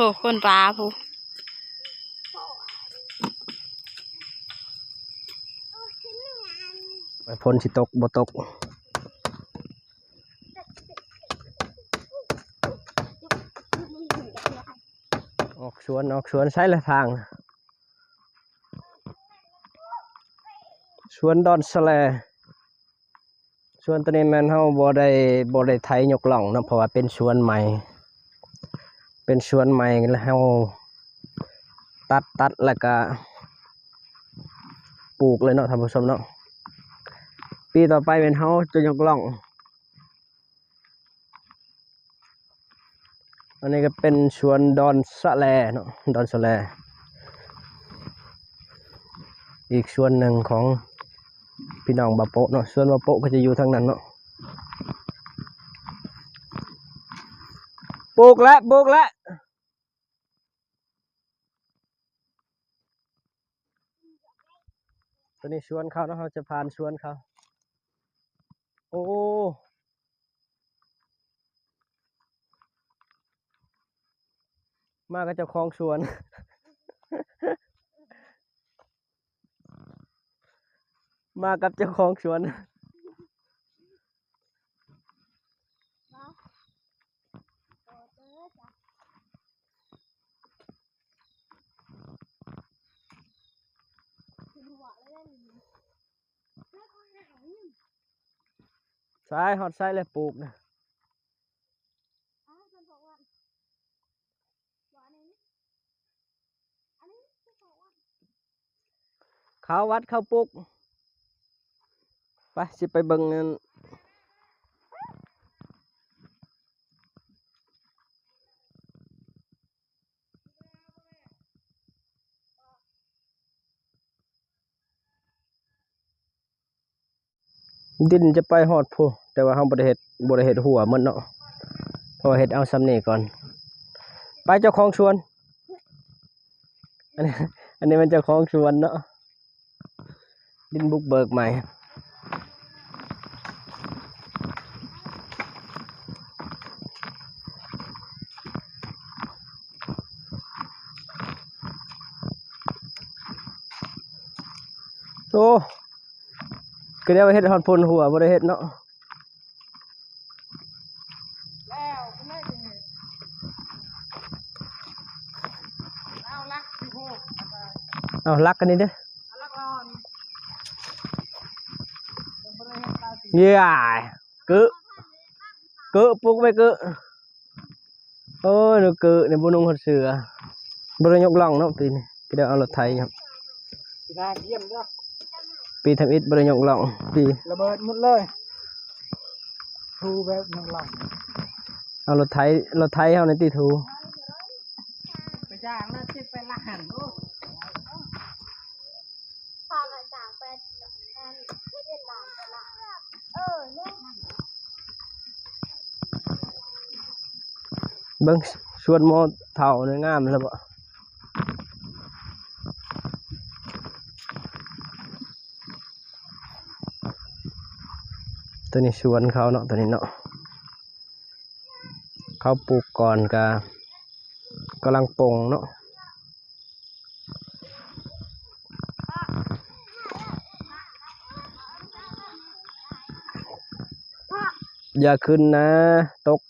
หคนปลาผู้ฝนสิตกบ่ตกออกสวนออกสวนใช้ละทาง สวนดอนสแลสวนตัวนี้แม่นเฮาบ่ได้บ่ได้ไถยกล่องเนาะเพราะว่าเป็นสวนใหม่ เป็นสวนใหม่แล้วเฮาตัดตัดแล้วก็ปลูกเลยเนาะท่านผู้ชมเนาะปีต่อไปเป็นเฮาจะยกล่อง อันนี้ก็เป็นสวนดอนสะแลเนาะดอนสะแล อีกส่วนหนึ่งของพี่น้องบาโปะเนาะส่วนบาโปะก็จะอยู่ทางนั้นเนาะ ปลูกแล้วปลูกแล้วตัวนี้สวนเขาเนาะเขาจะผ่านสวนเขาโอ้มากับเจ้าของสวน มากับเจ้าของสวน ใช่ฮอดใส่เลยปลูกนะเขาวัดเขาปลูกไปสิไปเบิ่งนั่น ดินจะไปหอดพูแต่ว่าเฮาบ่ได้เฮ็ดบ่ได้เฮ็ดหัวมันเนาะเพราะว่าเฮ็ดเอาซ้ำนี่ก่อน ไปเจ้าของชวน อันนี้อันนี้มันเจ้าของชวนเนาะดินบุกเบิกใหม่ โอ้ ก็เรียว่าเฮ็ดฮอดพุ่นหัวบ่ได้เฮ็ดเนาะแล้วคุณแม่เป็นไงเอาลักสิโหกเอารักกันนี่เด้อเอาลักรอนเยี่ยกึกึปลุกไปกึโอ้ยนูกึในบุนุงหดเสือบริยกล่องเนาะปีนี้ก็ได้เอารถไถครับสีนาเยี่ยมเด้อ ปีทำอิฐบริยกล่องปีระเบิดหมดเลยทูแบบหนึ่งหลังเอารถไถรถไถเอาในตีถูไปจ้างแล้วที่ไปละหันโอ้พามาจากไปที่เวียดนามไปละเออเนี่ยเบิ่งสวนโมเท่าเนื้องามแล้วบ่ ตัวนี้สวนเขาเนาะตัวนี้เนาะเขาปลูกก่อนกะกำลังปงเนาะอย่าขึ้นนะ ตก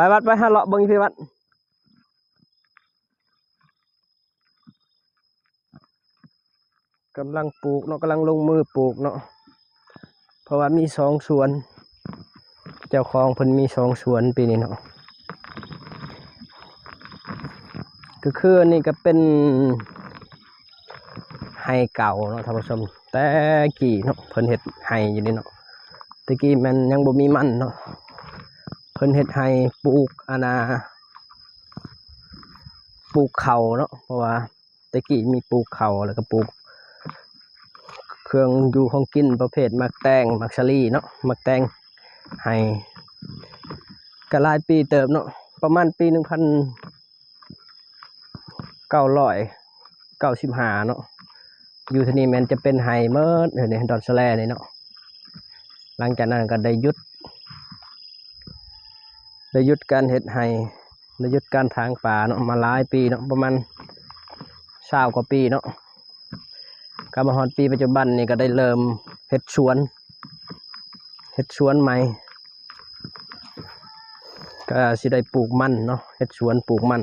ไปวัดไปหาเลาะเบิ่งพี่วัดกำลังปลูกเนาะกำลังลงมือปลูกเนาะเพราะว่ามีสองสวน เจ้าของเพิ่นมีสองสวนปีนี้เนาะก็คืออันนี้ก็เป็นไฮเก่าเนาะท่านผู้ชมแต่กี้เนาะเพิ่นเฮ็ดไฮอยู่นี่เนาะต่กี้มันยังบ่มีมันเนาะ เพิ่นเฮ็ดให้ปลูกอานาปลูกเขาเนาะเพราะว่าตะกี้มีปลูกเขาแล้วก็ปลูก เครื่องอยู่ของกินประเภทมักแตงมักชะลีเนาะมักแตงให้ก็หลายปีเติบเนาะประมาณปีหนึ่งพันเก้าร้อยเก้าสิบห้าเนาะอยู่ที่นี่มันจะเป็นไฮเมอร์เนี่ยดอนสแลนี่เนาะหลังจากนั้นก็ได้ยุด ได้ยุดการเห็ดไฮได้หยุดการทางป่าเนาะมาหลายปีเนาะประมาณสาวกว่าปีเนาะก็มาฮอดปีปัจจุบันนี่ก็ได้เริ่มเห็ดสวนเห็ดสวนใหม่ก็สิได้ปลูกมันเนาะเฮ็ดสวนปลูกมัน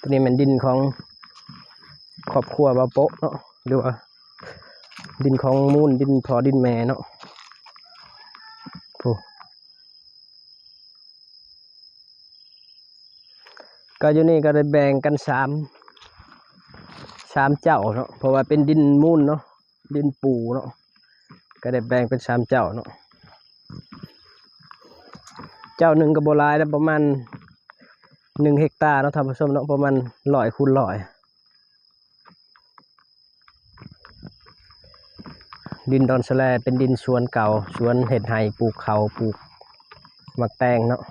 ตัวนี้มันดินของครอบครัวบาโปะเนาะหรือว่าดินของมูลดินพอดินแม่เนาะ ก็อยู่นี่ก็ได้แบ่งกันสามสามเจ้าเนาะเพราะว่าเป็นดินมูลเนาะดินปูเนาะก็ได้แบ่งเป็นสามเจ้าเนาะเจ้าหนึ่งก็บหลายแล้วประมาณหนึ่งเฮกตาร์เนาะทำผสมเนาะประมาณร้อยคูณร้อย ดินดอนสแลเป็นดินสวนเก่าสวนเห็ดไห่ปลูกเขาปลูกมักแตงเนาะ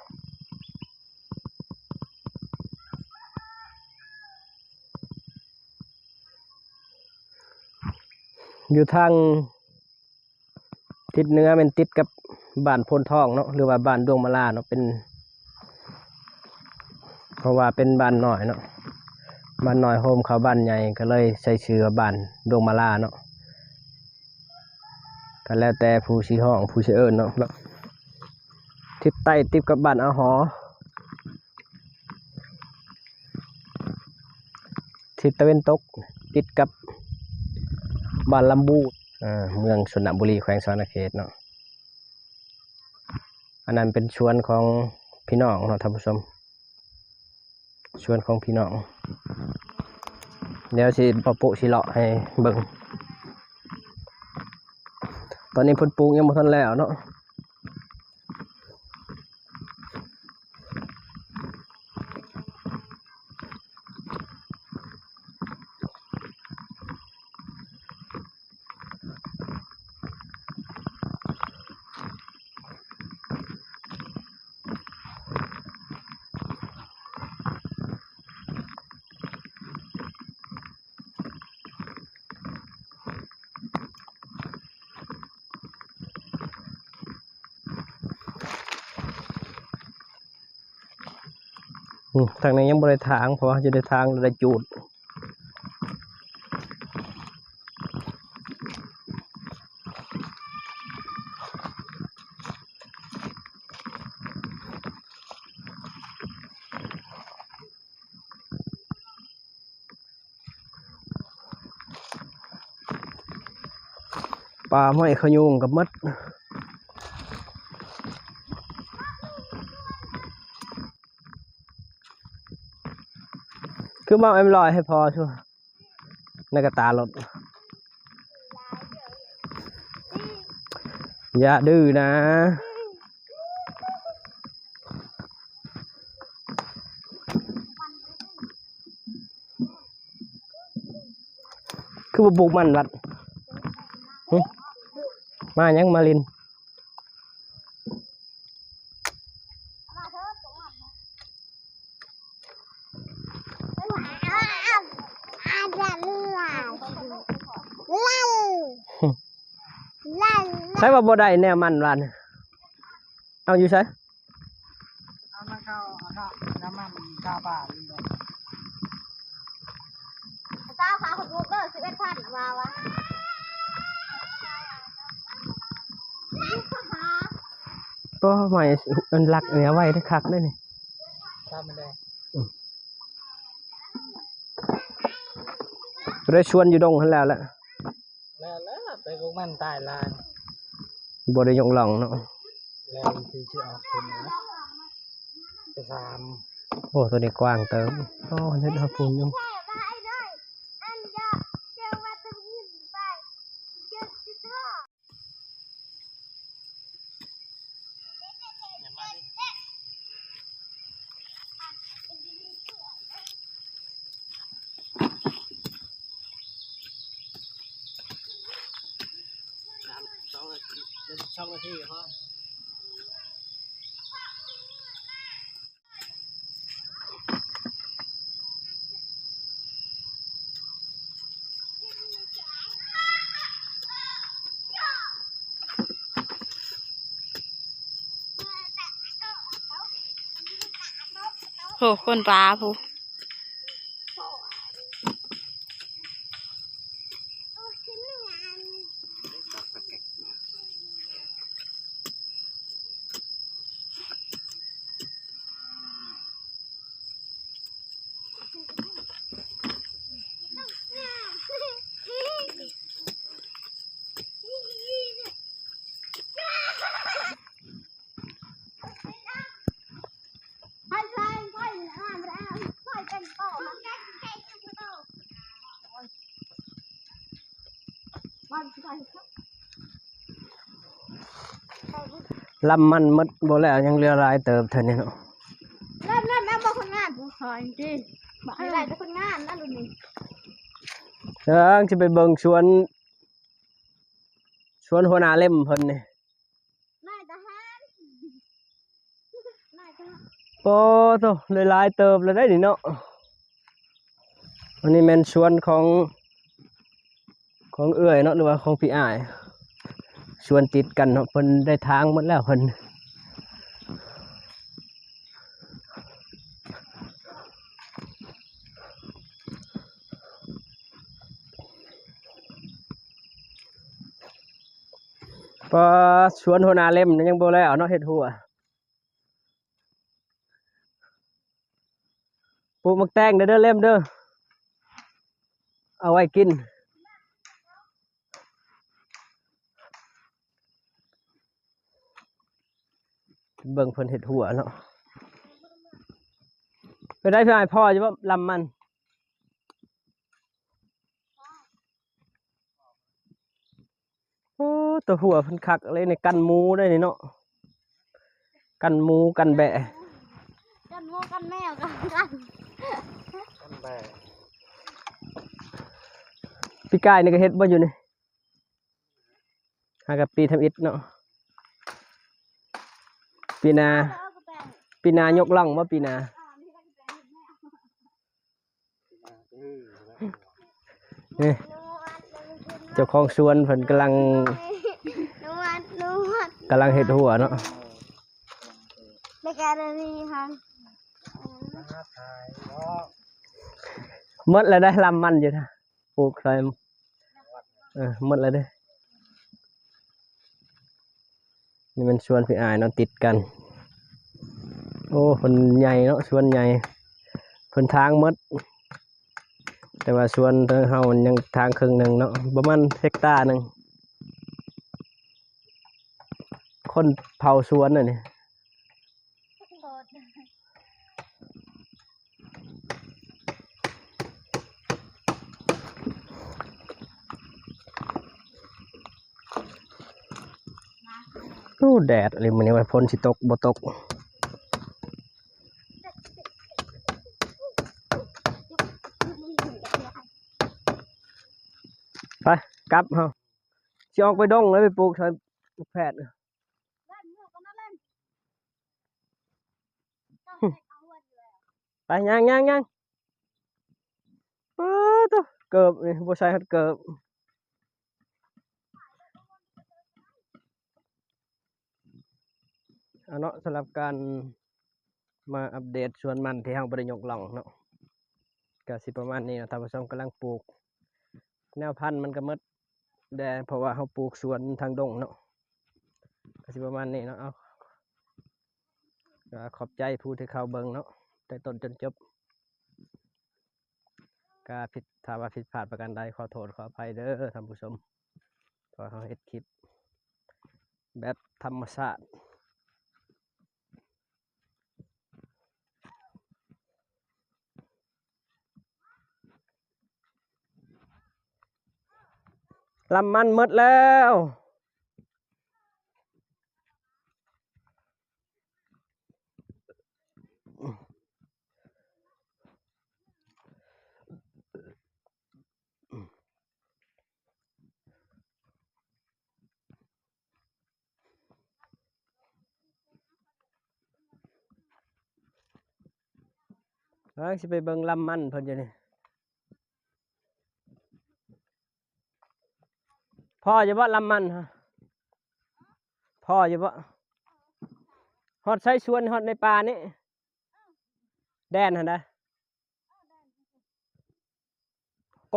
อยู่ทางทิศเหนือเป็นติดกับบ้านพนทองเนาะหรือว่าบ้านดวงมาลาเนาะเป็น เพราะว่าเป็นบ้านหน้อยเนาะบ้านหน้อยโฮมเขาบ้านใหญ่ก็เลยใช้ชื่อว่าบ้านดวงมาลาเนาะก็แล้วแต่ผู้ชี้ห้องผู้ชี้เอิญเนาะแล้วทิศใต้ติดกับบ้านอาหอ ทิศตะเวนตกติดกับ บ้านลำบูอ่าเมืองสุนบุรีแขวงสวรรณเขตเนาะอันนั้นเป็นชวนของพี่น้องเนาะท่านผู้ชมชวนของพี่น้องเดี๋ยวสิปะปุสิเลาะให้เบิ่งตอนนี้พุ่นปลูกยังบ่ทันแล้วเนาะ ทางนี้ยังบ่ได้ทาง เพราะว่าจะได้ทางได้จูดปลาไม่ขยุงกับมัด คือมาเอ็มลอยให้พอชัวในกระตารถอย่าดื้อนะคือบ่ปลูกมันรัดมายังมาลิน มาเถอะตรงนั้นนะอ้าวอาจารย์ล่ะลั่นลั่น ใช้ว่าบ่ได้แนวมันรันเอาอยู่ใช้เอามาเข้าเอาเข้าน้ำมันกาบาลีเลยเจ้าขาของลูกเด้อสิบเอ็ดพันมาวะก็ใหม่มันรักเนี้ยไว้ได้คักได้นี่ตามมันเลยได้ชวนอยู่ดงหันแล้วแหละแล้วแล้วไปพวกมันตายลาง บ่ได้ยงหลองเนาะแล้วที่ชื่อออกคนนะไปสามโอ้ตัวนี้กว้างเติมโอ้เฮ็ดเฮาปูนอยู่แ็นช่องหน้าที่เขาโหคนปลาผู้ ลำมันหมดบ่แล้วยังเหลือหลายเติบเท่านี้เนาะเริ่มเริ่มแล้วบอกคนงานกูขอจริงบอกให้ได้แต่คนงานนั่นดูนี่เอิงสิไปเบิ่งสวนสวนหัวหน้าเล่มเพิ่นนี่นายทหารนายทหารโอ้โตเลยหลายเติบแล้วได้นี่เนาะอันนี้แม่นสวนของ ของเอื้อยเนาะหรือว่าของพี่อ้ายสวนติดกันเนาะเพิ่นได้ทางหมดแล้วเพิ่นพอสวนหัวหน้าเล่มนี่ยังบ่แล้วเนาะเฮ็ดหัวปลูกมักแตงเด้อเด้อเล่มเด้อเอาไว้กิน เบิ่งเพิ่นเห็ดหัวเนาะไปได้พี่ไอ้ายพ่อจะว่าลำมันโอ้ตัวหัวเพิ่นคักอะไรในกันหมูได้นี่เนาะกันหมูกันแบะกันโมกันแมวกันกันกันแบกพี่กายนี่ก็เฮ็ดบ่อยู่นี่หากับปีทำอิฐเนาะ ปีนา ปีนายกล่องว่าปีนา เจ้าของสวนเพิ่นกำลังนวดนวดกำลังเฮ็ดหัวเนาะในการีค่ะนะฮะถ่ะมดแล้วได้ลำมันอยู่นะปลูกใส่เออมดแล้วเด้อ นี่มันสวนพี่อายเนาะติดกัน โอ้คนใหญ่เนาะสวนใหญ่คนทางมด แต่ว่าสวนทางเฮามันยังทางครึ่งหนึ่งเนาะประมาณเฮกตาร์หนึ่งคนเผาสวนน่ะนี่ย อ้แดดอะไรมันนี่ว่าฝนสิตกบ่ตกไปกลับเฮาสิออกไปดงเลยไปปลูกใส่แพทย์เล่นหมวกกันนะเล่นต้องให้เอาวันอยู่แล้วไปย่างย่างย่างเออตัวเกิบนี่บ่ใส่ฮัดเกิบ เอาเนาะสำหรับการมาอัปเดตสวนมันที่เฮาบ่ได้ยกล่องเนาะก็สิประมาณนี้นะท่านผู้ชมกำลังปลูก แนวพันธุ์มันก็มดแดงเพราะว่าเฮาปลูกสวนทางดงเนาะก็สิประมาณนี้เนาะเอาขอบใจผู้ที่เข้าเบิงเนาะแต่ต้นจนจบกาผิดถ้าว่าผิดพลาดประการใดขอโทษขออภัยเด้อท่านผู้ชมเพราะเขาเฮ็ดคลิป แบบธรรมชาติ ลำมันหมดแล้วเอ้ยสิไปเบิ่งลำมันเพิ่นอยู่นี่ พ่อจะบ่ลำมันฮะพ่อจะบ่ฮอดใช้สวนฮอดในป่านี่แดนหั่นะ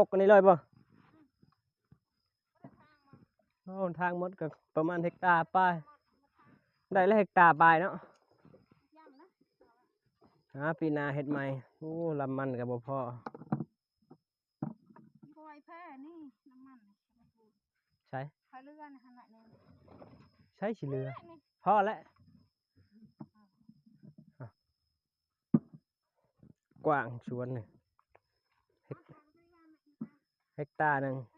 กกันนี้เลยป่ะโอ้ทางมดก็ประมาณเฮกตาป้ายได้แล้วเฮกตาปลายเนาะหาปีนาเฮ็ดใหม่โอ้ลำมันกับบ่พอ ปล่อยแพ้นี่น้ำมันนี่ ใช้พายเรือนะขนาดนี้ใช้สิเหลือนี่พอแล้วอะกว้างชวนนี่เฮกเฮกตาร์หนึ่งอันนั้นก็จะพวกมันจ้างถึงยอดกลาง